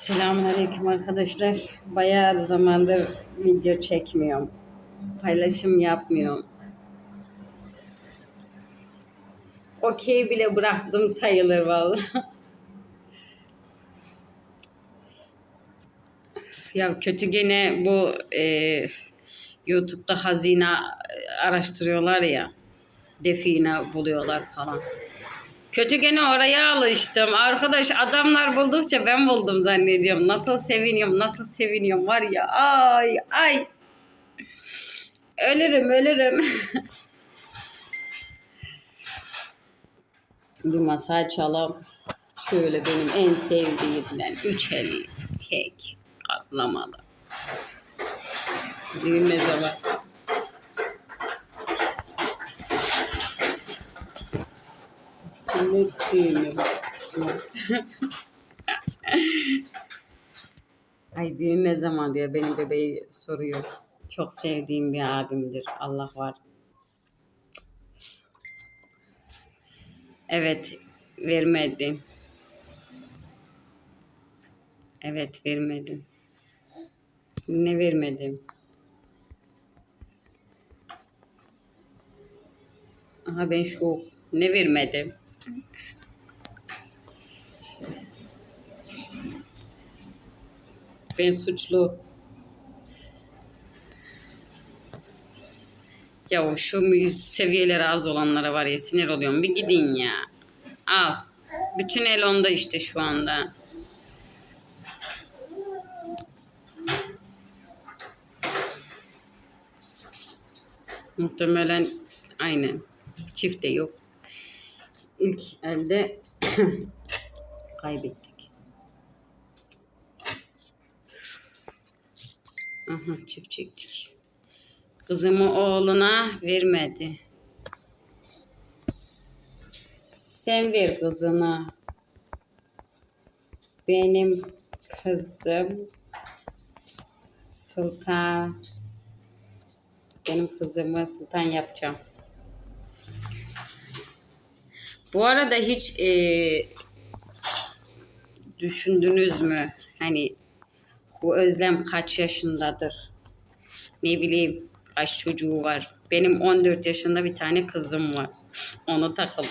Selamünaleyküm arkadaşlar. Bayağı zamandır video çekmiyorum. Paylaşım yapmıyorum. Okey bile bıraktım sayılır vallahi. ya kötü gene bu e, YouTube'da hazine araştırıyorlar ya. Define buluyorlar falan. Kötü gene oraya alıştım. Arkadaş adamlar buldukça ben buldum zannediyorum. Nasıl seviniyorum, nasıl seviniyorum var ya. Ay ay. Ölürüm, ölürüm. Bir masa açalım. Şöyle benim en sevdiğimden üç el kek katlamalı. Düğün ne zaman? Ay düğün ne zaman diyor benim bebeği soruyor. Çok sevdiğim bir abimdir. Allah var. Evet vermedin. Evet vermedim. Ne vermedim? Aha ben şu ne vermedim? Ben suçlu. Ya şu seviyeleri az olanlara var ya sinir oluyorum. Bir gidin ya. Al. Bütün el onda işte şu anda. Muhtemelen aynen. Çift de yok. İlk elde kaybettik. Aha çift çektik. Kızımı oğluna vermedi. Sen ver kızına. Benim kızım Sultan. Benim kızımı sultan yapacağım. Bu arada hiç e, düşündünüz mü? Hani bu Özlem kaç yaşındadır? Ne bileyim kaç çocuğu var? Benim 14 yaşında bir tane kızım var. Onu takıldı.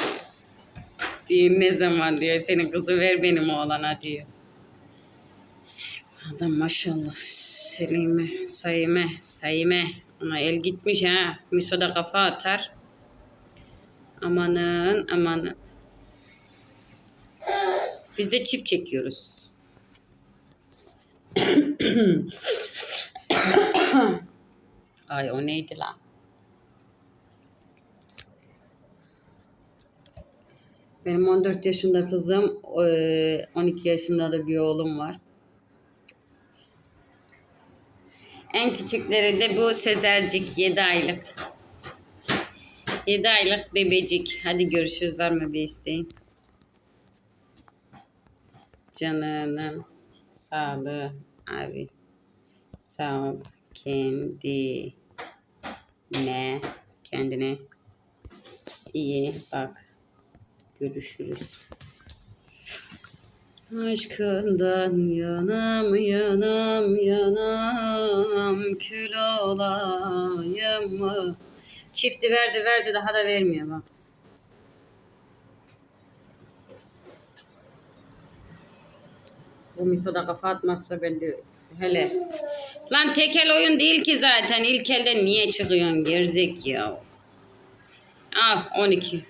Diyor ne zaman diyor senin kızı ver benim oğlana diyor. Adam maşallah Selime, Sayime, Sayime. Ona el gitmiş ha. Miso'da kafa atar. Amanın amanın. Biz de çift çekiyoruz. Ay o neydi lan? Benim 14 yaşında kızım, eee, 12 yaşında da bir oğlum var. En küçükleri de bu Sezercik 7 aylık. 7 aylık bebecik. Hadi görüşürüz var mı bir isteğin? Canının sağlığı abi. Sağ ol. Kendi ne kendine iyi bak. Görüşürüz. Aşkından yanam yanam yanam kül olayım mı? Çifti verdi verdi daha da vermiyor bak. Bu misoda kafa atmazsa ben de hele. Lan tekel oyun değil ki zaten. İlk elden niye çıkıyorsun gerzek ya? Al 12.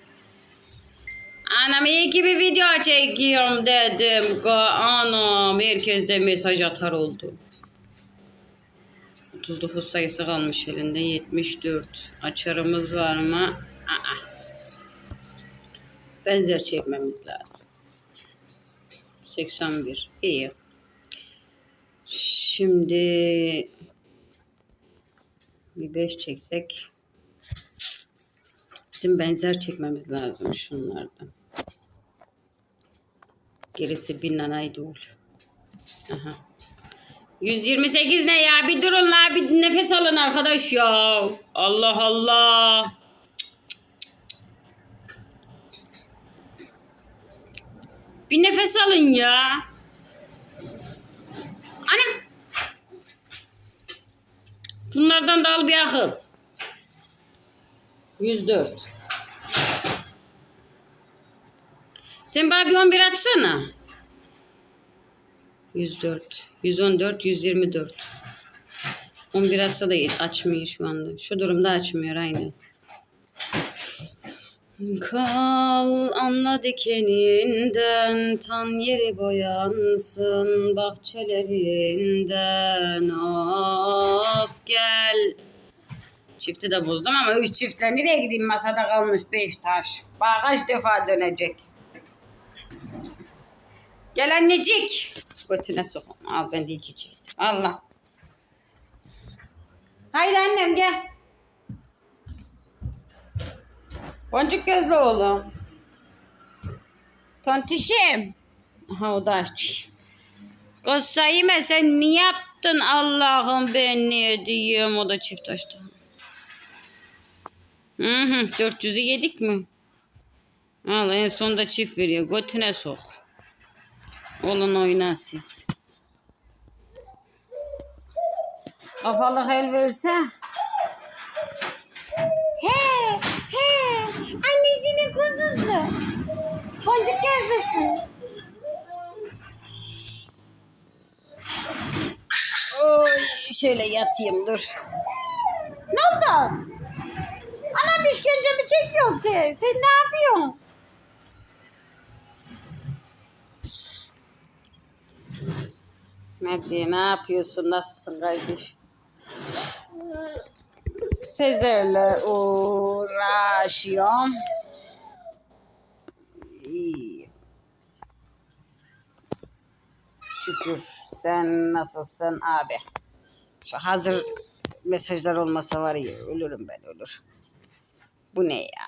Anam iyi ki bir video çekiyorum dedim. Anam herkes de mesaj atar oldu. 39 sayısı kalmış elinde 74. Açarımız var mı? Aa. Benzer çekmemiz lazım. 81. İyi. Şimdi bir 5 çeksek Bizim benzer çekmemiz lazım şunlardan. Gerisi bin nanay değil. Aha. 128 ne ya? Bir durun la bir nefes alın arkadaş ya. Allah Allah. Bir nefes alın ya. Ana. Bunlardan da al bir akıl. 104. Sen bana bir 11 atsana. 104, 114, 124. 11 atsa da açmıyor şu anda. Şu durumda açmıyor aynı. Kal anla dikeninden Tan yeri boyansın bahçelerinden Of gel Çifti de bozdum ama üç çiftle nereye gideyim masada kalmış beş taş. Bana kaç defa dönecek. Gel annecik. Götüne sokun. Al ben de iki çift. Allah. Haydi annem gel. Boncuk gözlü oğlum. Tontişim. Ha o da aç. Kız Saime sen ne yaptın Allah'ım ben ne diyeyim o da çift açtı. Hı hı 400'ü yedik mi? Al en sonunda çift veriyor. Götüne sok. Olun oyna siz. Kafalık el verse. He, he. Annesinin kuzusu. Boncuk gözlüsü. Oy, şöyle yatayım dur. Ne oldu? Anam işkencemi çekiyor sen. Sen ne yapıyorsun? Hadi ne yapıyorsun? Nasılsın kardeş? Sezer'le uğraşıyorum. İyi. Şükür. Sen nasılsın abi? Şu hazır mesajlar olmasa var ya ölürüm ben ölür. Bu ne ya?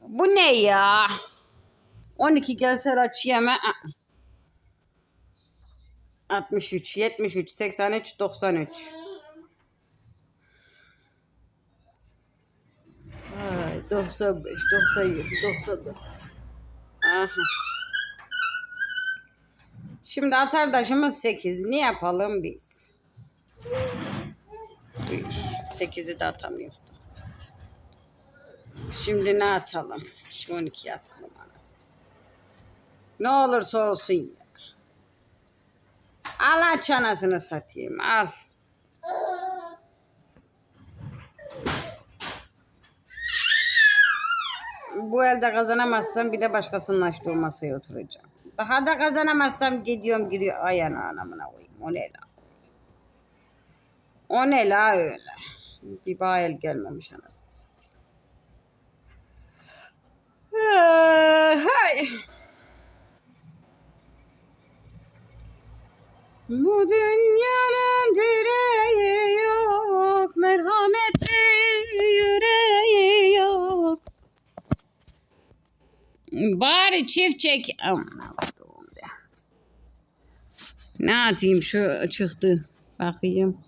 Bu ne ya? 12 gelse açayım ha. 63, 73, 83, 93. Ay, 95, 97, 99. Aha. Şimdi atardaşımız 8. Ne yapalım biz? 8'i de atamıyor. Şimdi ne atalım? Şu 12'yi atalım. Ne olursa olsun. Al aç anasını satayım al. Bu elde kazanamazsam bir de başkasının açtığı masaya oturacağım. Daha da kazanamazsam gidiyorum giriyor ay ana anamına koyayım. O ne la? O ne la öyle? Bir bayel gelmemiş anasını satayım. Ah, Hay. Bu dünyanın direği yok, merhameti yüreği yok. Bari çift çek. Ne atayım şu çıktı. Bakayım.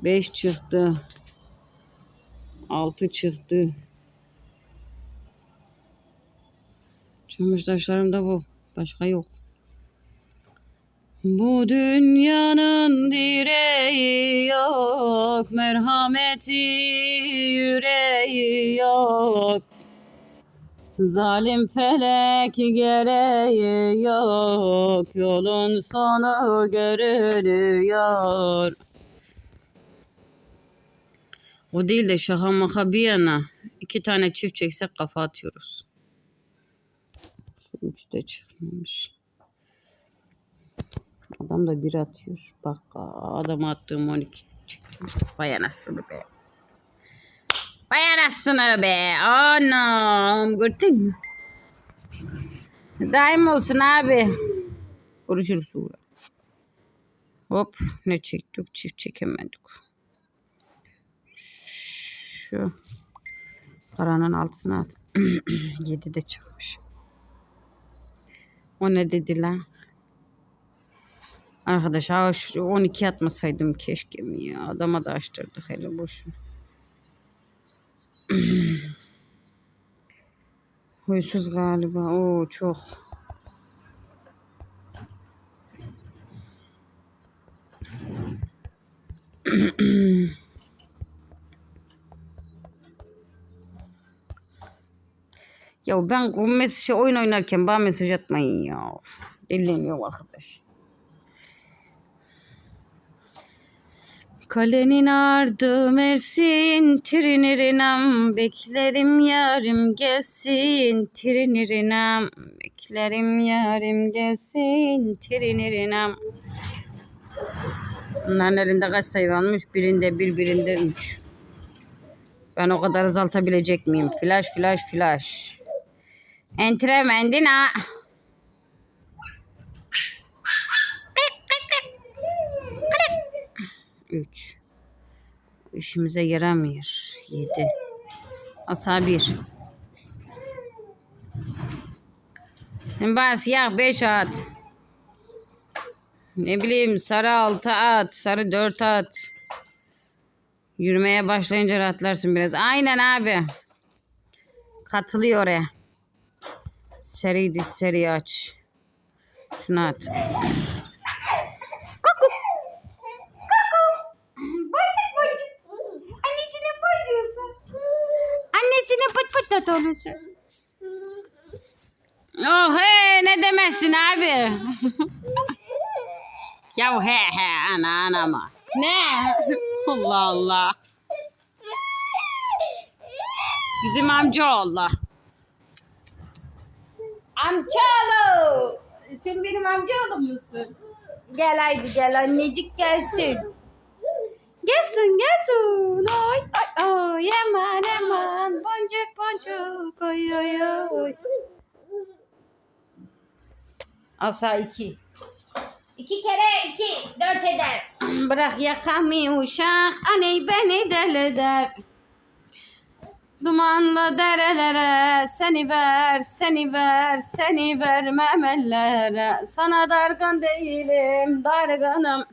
Beş çıktı. Altı çıktı. Çamaşır taşlarım da bu. Başka yok. Bu dünyanın direği yok, merhameti yüreği yok. Zalim felek gereği yok, yolun sonu görülüyor. O değil de şaka maka bir yana. iki tane çift çeksek kafa atıyoruz. Şu üç de çıkmamış. Adam da bir atıyor. Bak adam attığım 12 çıktı. Vay anasını be. Vay anasını be. Anam. Gördün mü? Daim olsun abi. Görüşürüz sonra. Hop ne çektik? Çift çekemedik. Şu paranın altısına at. 7 de çıkmış. O ne dedi lan? Arkadaş ha şu 12 atmasaydım keşke mi ya. Adama da açtırdık hele boşu. Huysuz galiba. Oo çok. ya ben bu mesajı oyun oynarken bana mesaj atmayın ya. Dinleniyor arkadaş. Kalenin ardı Mersin trinirinem beklerim yarim gelsin trinirinem beklerim yarim gelsin trinirinem Bunların elinde kaç sayı varmış? Birinde bir, birinde üç. Ben o kadar azaltabilecek miyim? Flash, flash, flash. Entremendin ha. 3. İşimize yaramıyor. 7. Asa 1. Bas yak 5 at. Ne bileyim sarı 6 at. Sarı 4 at. Yürümeye başlayınca rahatlarsın biraz. Aynen abi. Katılıyor oraya. Seriydi seri aç. Şunu at. Da dolusu. Oh he ne demezsin abi. ya he he ana anama. Ne? Allah Allah. Bizim amcaoğlu. Amcaoğlu. Sen benim amcaoğlum musun? Gel haydi gel annecik gelsin. Gelsin gelsin. Oy oy oy aman aman. Boncuk boncuk oy oy oy. Asa iki. İki kere iki dört eder. Bırak yakamı uşak, aney beni deli eder. Dumanlı derelere seni ver, seni ver, seni vermem ellere. Sana dargın değilim, dargınım.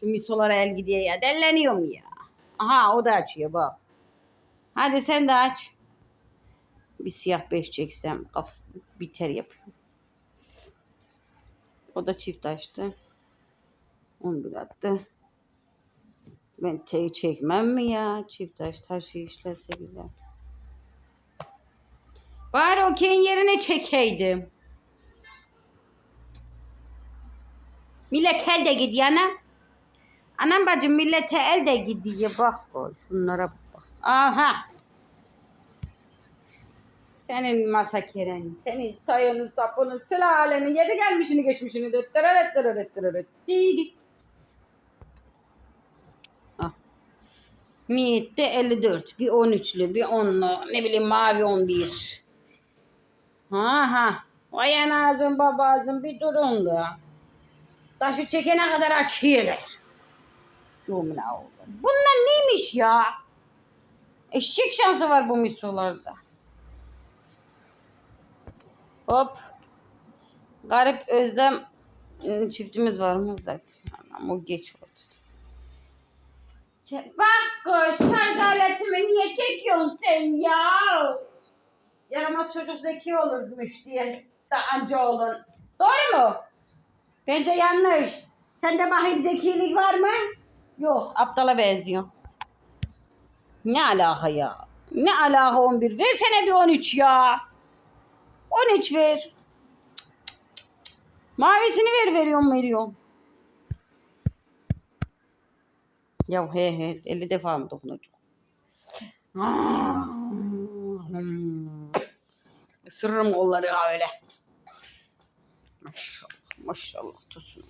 Şu misolara el gidiyor ya, delleniyorum ya. Aha o da açıyor bak. Hadi sen de aç. Bir siyah beş çeksem kaf biter yapayım. O da çift açtı. 11 attı. Ben tek çekmem mi ya? Çift taş taşı işlese güzel. Bari okeyin yerine çekeydim. Millet el de gidiyor anam. Anam bacım millete el de gidiyor. Bak şunlara bak. Aha. Senin masa keren, senin soyunun, sapının, sülalenin, yeri gelmişini geçmişini. Döttürürüt, döttürürüt, döttürürüt. Didik. Ah. Niyette 54. Bir 13'lü, bir 10'lu. Ne bileyim mavi 11. Ha ha. Vay anasın babasın bir durun da. Taşı çekene kadar açıyorlar. Yumla oğlum. Bunlar neymiş ya? Eşek şansı var bu misolarda. Hop. Garip Özlem ıı, çiftimiz var mı zaten? Ama geç oldu. Bak koş şarj niye çekiyorsun sen ya? Yaramaz çocuk zeki olurmuş diye da anca olun. Doğru mu? Bence yanlış. Sende bakayım zekilik var mı? Yok aptala benziyor. Ne alaka ya? Ne alaka 11? Versene bir 13 ya. 13 ver. Cık, cık. Mavisini ver veriyorum veriyorum. Ya he he 50 defa mı dokunacak? Hmm. Isırırım kolları ya öyle. Maşallah maşallah tosun.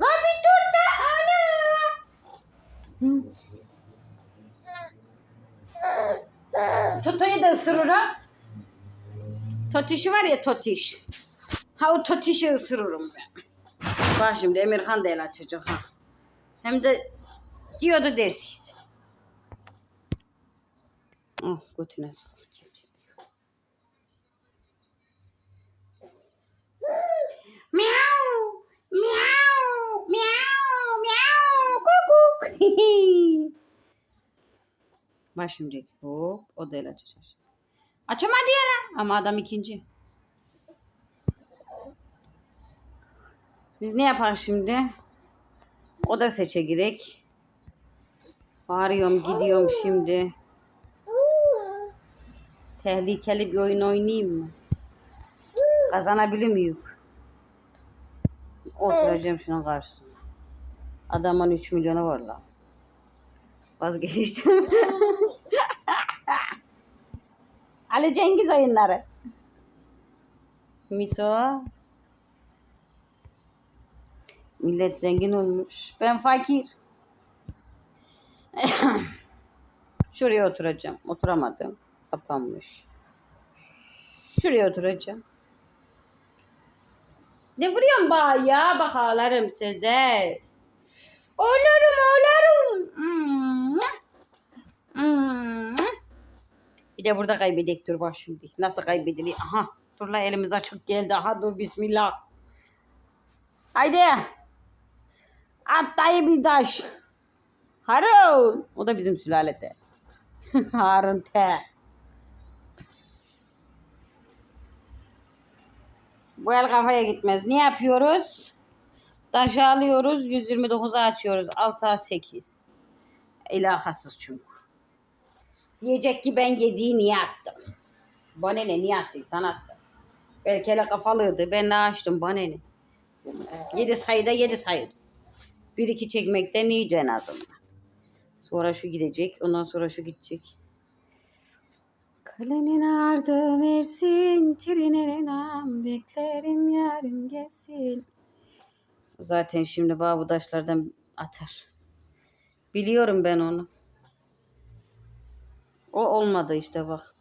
Lan bir dur da ana. Toto'yu da ısırır ha. Totişi var ya totiş. Ha o totişi ısırırım ben. Bak şimdi Emirhan da el açacak ha. Hem de diyor da dersiz. Ah götüne sok. Çek, çek. Miau. Miau. Miau. Miau. Kukuk. Bak şimdi hop o da el açacak. Açamadı ya lan. Ama adam ikinci. Biz ne yapar şimdi? O da seçe girek. Bağırıyorum gidiyorum şimdi. Tehlikeli bir oyun oynayayım mı? Kazanabilir miyim? Oturacağım şunun karşısına. Adamın 3 milyonu var lan. Vazgeçtim. Ali Cengiz oyunları. Miso. Millet zengin olmuş. Ben fakir. Şuraya oturacağım. Oturamadım. Kapanmış. Şuraya oturacağım. Ne vuruyorsun bana ya? Size. Ağlarım ağlarım. Hmm. Hmm. Bir de burada kaybedek dur bak şimdi. Nasıl kaybedilir? Aha. Dur la elimiz açık geldi. Aha dur bismillah. Haydi. At bir taş. Harun. O da bizim sülalede. Harun T. Bu el kafaya gitmez. Ne yapıyoruz? Taşı alıyoruz. 129'a açıyoruz. Al saat 8. İlakasız çünkü. Diyecek ki ben yediği niye attım? Bana ne niye attıysan attım. Belki hele kafalıydı. Ben de açtım bana ne. 7 sayıda 7 sayı. Bir iki çekmekten iyiydi en azından. Sonra şu gidecek. Ondan sonra şu gidecek. Kalenin ardı versin, trinerenam beklerim yarım gelsin. Zaten şimdi bu taşlardan atar. Biliyorum ben onu. O olmadı işte bak.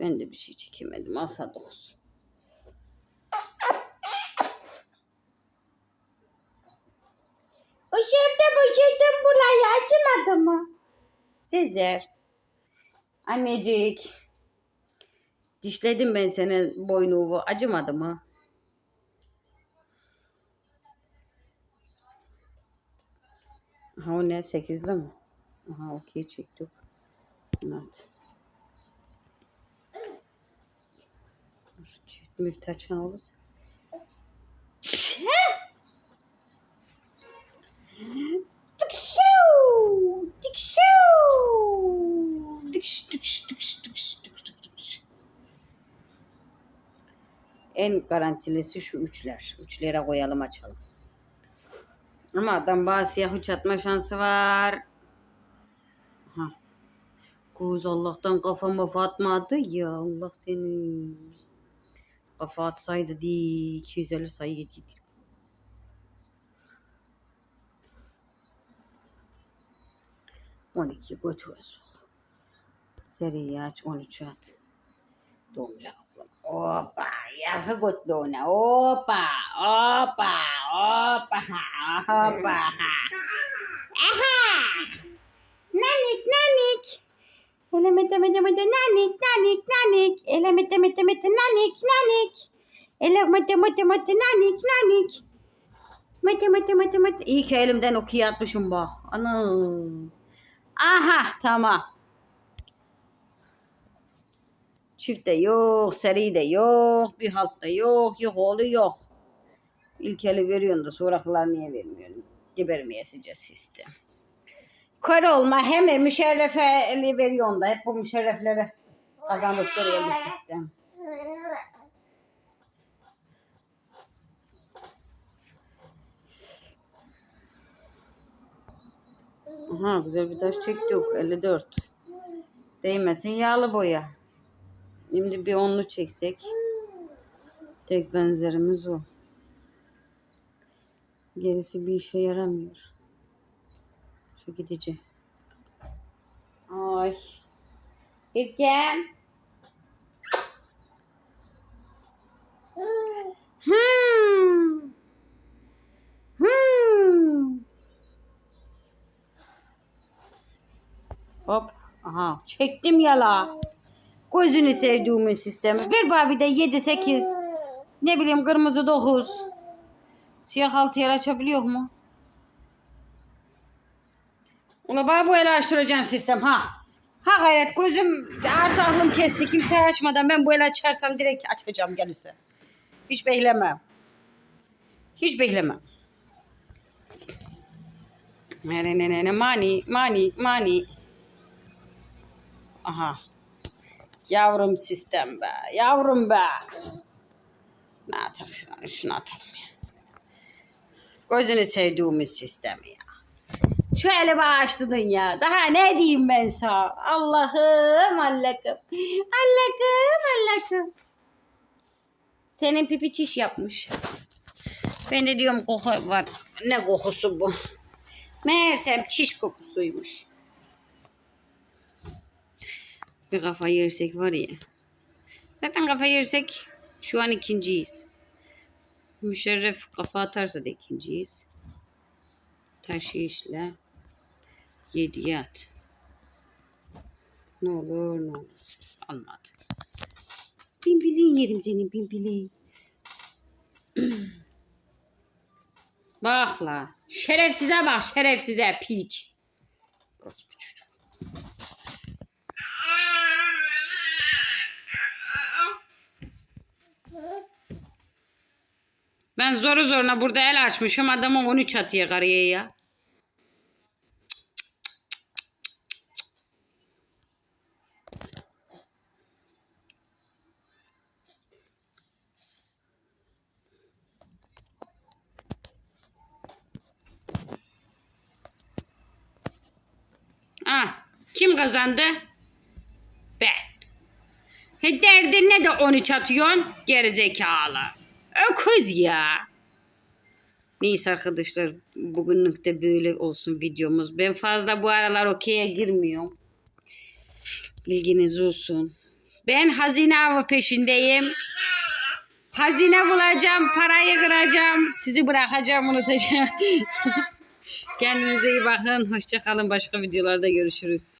Ben de bir şey çekemedim. Asa olsun. Işırdım ışırdım burayı acımadı mı? Sezer. Annecik. Dişledim ben senin boynuğu. Acımadı mı? Ha o ne? Sekizli mi? Aha okey çektik. Evet. Çift müftaçan olursa. Tıkşu! Tıkşu! Tıkş tıkş tıkş tıkş En garantilisi şu üçler. Üçlere koyalım açalım. Ama adam bazı siyah uç atma şansı var. Ha. Kuz Allah'tan kafama fatmadı ya Allah seni. Kafa atsaydı di 250 sayı yediydi. On iki götüre sok. Aç 13 at. Domla. Hoppa. Yakı götlü ona. Hoppa. Hoppa. Hoppa. Hoppa. Aha. Nanik nanik. Ele mete mete mete nanik nanik nanik. Ele mete mete mete nanik nanik. Ele mete mete mete nanik nanik. Mete mete mete mete. İyi ki elimden okuyu atmışım bak. Ana. Aha tamam. Çift de yok, seri de yok, bir halt da yok, yok oğlu yok. İlkeli veriyorsun da sonrakiler niye vermiyorsun? Gebermeyesice sistem. Kör olma hem müşerrefeli veriyorsun da hep bu müşerreflere kazanıp duruyor bu sistem. Aha güzel bir taş çektik 54. Değmesin yağlı boya. Şimdi bir onlu çeksek. Tek benzerimiz o. Gerisi bir işe yaramıyor. Şu gidici. Ay. İrkem. Hmm. Hmm. Hop. Aha. Çektim yala. Gözünü sevdiğimin sistemi. Bir de 7 8. Ne bileyim kırmızı 9. Siyah 6 yer açabiliyor mu? Ula bana bu eli açtıracaksın sistem ha. Ha gayret gözüm artı aklım kesti. Kimse açmadan ben bu eli açarsam direkt açacağım gelirse. Hiç beklemem. Hiç beklemem. Ne ne ne ne mani mani mani. Aha. Yavrum sistem be. Yavrum be. Ne atalım şuna, şunu atalım ya. Gözünü sevdiğimiz sistemi ya. Şöyle bağışladın ya. Daha ne diyeyim ben sana? Allah'ım Allah'ım. Allah'ım Allah'ım. Senin pipi çiş yapmış. Ben de diyorum koku var. Ne kokusu bu? Meğersem çiş kokusuymuş. Bir kafa yersek var ya. Zaten kafa yersek şu an ikinciyiz. Müşerref kafa atarsa da ikinciyiz. Taşı işle. Yediye at. Ne olur ne olmaz. Olmadı. Pimpiliğin yerim senin pimpiliğin. Bak la. Şerefsize bak şerefsize piç. Orospu çocuk. Ben zoru zoruna burada el açmışım adamın 13 atıyor karıya ya. Ah, kim kazandı? Ben. Derdin ne de 13 atıyorsun? Gerizekalı. Öküz ya. Neyse arkadaşlar bugünlük de böyle olsun videomuz. Ben fazla bu aralar okey'e girmiyorum. Bilginiz olsun. Ben hazine avı peşindeyim. Hazine bulacağım, parayı kıracağım. Sizi bırakacağım, unutacağım. Kendinize iyi bakın. Hoşçakalın. Başka videolarda görüşürüz.